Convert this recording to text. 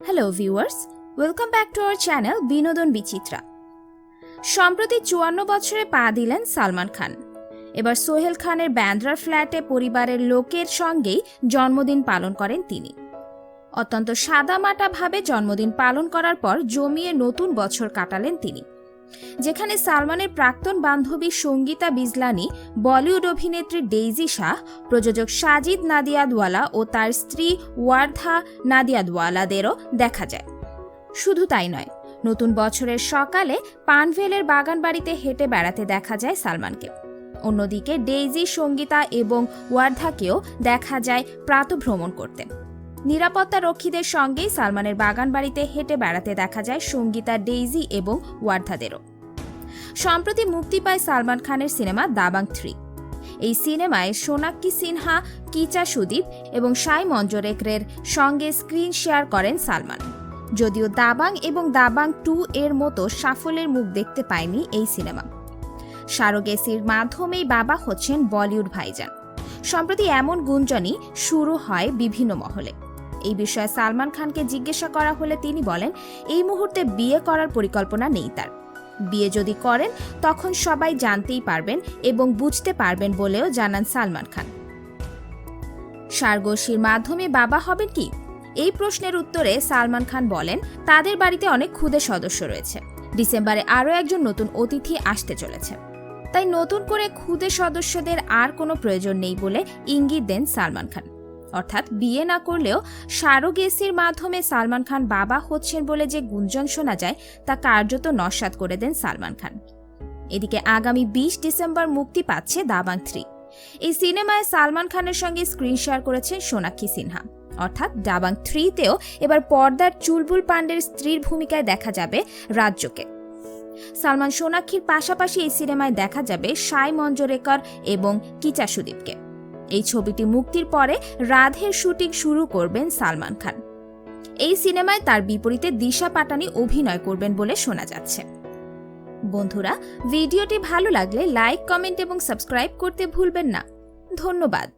Hello viewers welcome back to our channel Binodon Bichitra সম্প্রতি চুয়ান্ন বছরে পা দিলেন সালমান খান। এবার সোহেল খানের ব্যান্দ্রার ফ্ল্যাটে পরিবারের লোকের সঙ্গেই জন্মদিন পালন করেন তিনি। অত্যন্ত সাদামাটাভাবে জন্মদিন পালন করার পর জমিয়ে নতুন বছর কাটালেন তিনি। যেখানে সালমানের প্রাক্তন বান্ধবী সঙ্গীতা বিজলানি, বলিউড অভিনেত্রী ডেইজি শাহ, প্রযোজক সাজিদ নাদিয়াদওয়ালা ও তার স্ত্রী ওয়ার্ধা নাদিয়াদওয়ালাদেরও দেখা যায়। শুধু তাই নয়, নতুন বছরের সকালে পানভেলের বাগান বাড়িতে হেঁটে বেড়াতে দেখা যায় সালমানকে। অন্যদিকে ডেইজি, সঙ্গীতা এবং ওয়ার্ধাকেও দেখা যায় প্রাতভ্রমণ করতে। নিরাপত্তা রক্ষীদের সঙ্গেই সালমানের বাগান বাড়িতে হেঁটে বেড়াতে দেখা যায় সঙ্গীতা, ডেইজি এবং ওয়ার্ধাদেরও সম্প্রতি মুক্তি পায় সালমান খানের সিনেমা দাবাং থ্রি। এই সিনেমায় সোনাক্ষী সিনহা, কিচা সুদীপ এবং সাই মঞ্জরেকরের সঙ্গে স্ক্রিন শেয়ার করেন সালমান। যদিও দাবাং এবং দাবাং টু এর মতো সাফল্যের মুখ দেখতে পায়নি এই সিনেমা। সারোগেসির মাধ্যমেই বাবা হচ্ছেন বলিউড ভাইজান। সম্প্রতি এমন গুঞ্জনই শুরু হয় বিভিন্ন মহলে। এই বিষয়ে সালমান খানকে জিজ্ঞাসা করা হলে তিনি বলেন, এই মুহূর্তে বিয়ে করার পরিকল্পনা নেই তার। বিয়ে যদি করেন, তখন সবাই জানতেই পারবেন এবং বুঝতে পারবেন বলেও জানান সালমান খান। সারগোশির মাধ্যমে বাবা হবেন কি? এই প্রশ্নের উত্তরে সালমান খান বলেন, তাদের বাড়িতে অনেক ক্ষুদে সদস্য রয়েছে। ডিসেম্বরে আরও একজন নতুন অতিথি আসতে চলেছে। তাই নতুন করে ক্ষুদে সদস্যদের আর কোনো প্রয়োজন নেই বলে ইঙ্গিত দেন সালমান খান। অর্থাৎ বিয়ে না করলেও সারোগেসির মাধ্যমে সালমান খান বাবা হচ্ছেন বলে যে গুঞ্জন শোনা যায়, তা কার্যত নস্বাত করে দেন সালমান খান। এদিকে আগামী বিশ ডিসেম্বর মুক্তি পাচ্ছে দাবাং থ্রি। এই সিনেমায় সালমান খানের সঙ্গে স্ক্রিন শেয়ার করেছেন সোনাক্ষী সিনহা। অর্থাৎ ডাবাং থ্রিতেও এবার পর্দার চুলবুল পান্ডের স্ত্রীর ভূমিকায় দেখা যাবে রাজ্যকে। সালমান সোনাক্ষীর পাশাপাশি এই সিনেমায় দেখা যাবে সাই মঞ্জরেকর এবং কিচা সুদীপকে। এই ছবিটি মুক্তির পরে রাধের শুটিং শুরু করবেন সালমান খান। এই সিনেমায় তার বিপরীতে দিশা পাটানি অভিনয় করবেন বলে শোনা যাচ্ছে। বন্ধুরা, ভিডিওটি ভালো লাগলে লাইক, কমেন্ট এবং সাবস্ক্রাইব করতে ভুলবেন না। ধন্যবাদ।